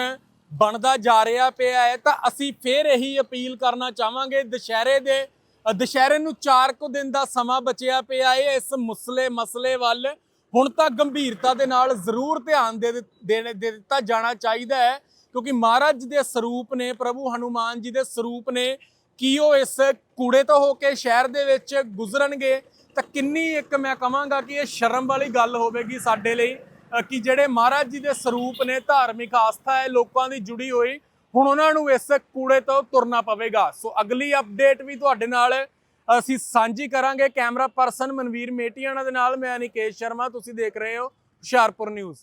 ਬਣਦਾ ਜਾ ਰਿਹਾ ਪਿਆ ਹੈ। ਤਾਂ ਅਸੀਂ ਫੇਰ ਇਹੀ ਅਪੀਲ ਕਰਨਾ ਚਾਹਾਂਗੇ, ਦੁਸ਼ਹਿਰੇ ਦੇ ਦੁਸ਼ਹਿਰੇ ਨੂੰ 4 ਕੁ ਦਿਨ ਦਾ ਸਮਾਂ ਬਚਿਆ ਪਿਆ ਹੈ ਇਸ ਮੁਸਲੇ ਮਸਲੇ ਵੱਲ। ਹੁਣ ਤਾਂ ਗੰਭੀਰਤਾ ਦੇ ਨਾਲ ਜ਼ਰੂਰ ਧਿਆਨ ਦੇ, ਦੇਣੇ, ਦੇ ਦਿੱਤਾ ਜਾਣਾ ਚਾਹੀਦਾ ਹੈ, ਕਿਉਂਕਿ ਮਹਾਰਾਜ ਦੇ ਸਰੂਪ ਨੇ, ਪ੍ਰਭੂ ਹਨੂਮਾਨ ਜੀ ਦੇ ਸਰੂਪ ਨੇ, ਕੀ ਉਹ ਇਸ ਕੂੜੇ ਤੋਂ ਹੋ ਕੇ ਸ਼ਹਿਰ ਦੇ ਵਿੱਚ ਗੁਜ਼ਰਨਗੇ ਤਾਂ ਕਿੰਨੀ ਇੱਕ ਮੈਂ ਕਹਾਂਗਾ ਕਿ ਇਹ ਸ਼ਰਮ ਵਾਲੀ ਗੱਲ ਹੋਵੇਗੀ ਸਾਡੇ ਲਈ ਕਿ ਜਿਹੜੇ ਮਹਾਰਾਜ ਜੀ ਦੇ ਸਰੂਪ ਨੇ, ਧਾਰਮਿਕ ਆਸਥਾ ਹੈ, ਲੋਕਾਂ ਦੀ ਜੁੜੀ ਹੋਈ, ਹੁਣ ਉਹਨਾਂ ਨੂੰ ਇਸ ਕੂੜੇ ਤੋਂ ਤੁਰਨਾ ਪਵੇਗਾ। ਸੋ ਅਗਲੀ ਅਪਡੇਟ ਵੀ ਤੁਹਾਡੇ ਨਾਲ ਅਸੀਂ ਸਾਂਝੀ ਕਰਾਂਗੇ। ਕੈਮਰਾ ਪਰਸਨ ਮਨਵੀਰ ਮੇਟੀਆਣਾ ਦੇ ਨਾਲ, ਮੈਂ ਨਿਕੇਸ਼ ਸ਼ਰਮਾ, ਤੁਸੀਂ ਦੇਖ ਰਹੇ ਹੋ ਹੁਸ਼ਿਆਰਪੁਰ ਨਿਊਜ਼